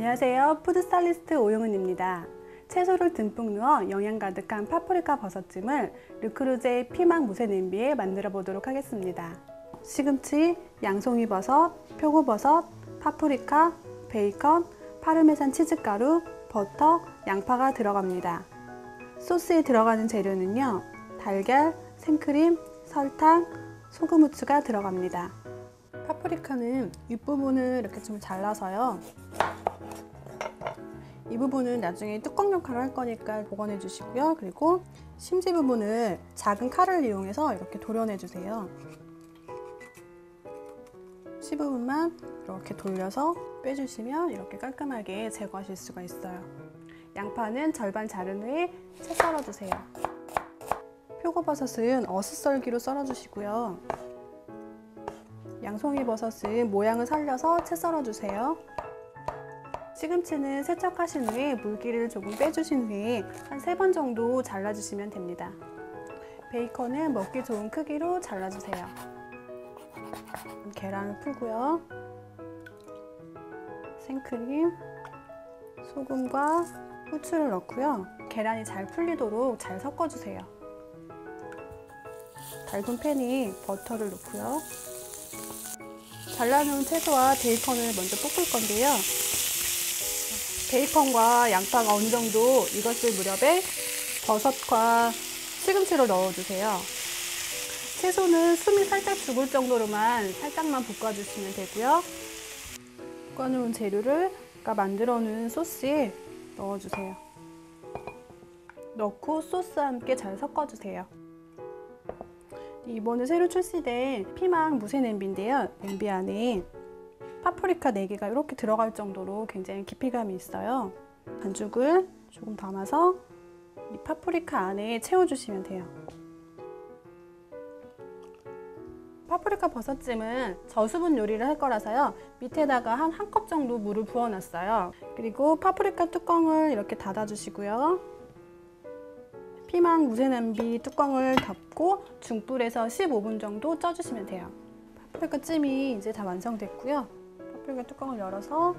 안녕하세요. 푸드스타일리스트 오영은입니다. 채소를 듬뿍 넣어 영양 가득한 파프리카 버섯찜을 르크루제 피망 무쇠 냄비에 만들어 보도록 하겠습니다. 시금치, 양송이 버섯, 표고버섯, 파프리카, 베이컨, 파르메산 치즈가루, 버터, 양파가 들어갑니다. 소스에 들어가는 재료는요. 달걀, 생크림, 설탕, 소금 후추가 들어갑니다. 파프리카는 윗부분을 이렇게 좀 잘라서요. 이 부분은 나중에 뚜껑 역할을 할 거니까 보관해 주시고요. 그리고 심지 부분을 작은 칼을 이용해서 이렇게 도려내 주세요. 시 부분만 이렇게 돌려서 빼주시면 이렇게 깔끔하게 제거하실 수가 있어요. 양파는 절반 자른 후에 채 썰어주세요. 표고버섯은 어슷썰기로 썰어주시고요. 양송이 버섯은 모양을 살려서 채 썰어주세요. 시금치는 세척하신 후에 물기를 조금 빼주신 후에 한 세 번 정도 잘라주시면 됩니다. 베이컨은 먹기 좋은 크기로 잘라주세요. 계란을 풀고요. 생크림, 소금과 후추를 넣고요. 계란이 잘 풀리도록 잘 섞어주세요. 달군 팬에 버터를 넣고요. 잘라놓은 채소와 베이컨을 먼저 볶을 건데요. 베이컨과 양파가 어느 정도 익었을 무렵에 버섯과 시금치를 넣어주세요. 채소는 숨이 살짝 죽을 정도로만 살짝만 볶아주시면 되고요. 볶아놓은 재료를 아까 만들어 놓은 소스에 넣어주세요. 넣고 소스와 함께 잘 섞어주세요. 이번에 새로 출시된 피망 무쇠 냄비인데요. 냄비 안에 파프리카 4개가 이렇게 들어갈 정도로 굉장히 깊이감이 있어요. 반죽을 조금 담아서 이 파프리카 안에 채워주시면 돼요. 파프리카 버섯찜은 저수분 요리를 할 거라서요. 밑에다가 한 한 컵 정도 물을 부어놨어요. 그리고 파프리카 뚜껑을 이렇게 닫아주시고요. 피망 무쇠 냄비 뚜껑을 덮고 중불에서 15분 정도 쪄주시면 돼요. 파프리카 찜이 이제 다 완성됐고요. 파프리카 뚜껑을 열어서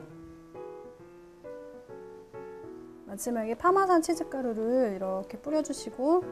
마지막에 파마산 치즈 가루를 이렇게 뿌려주시고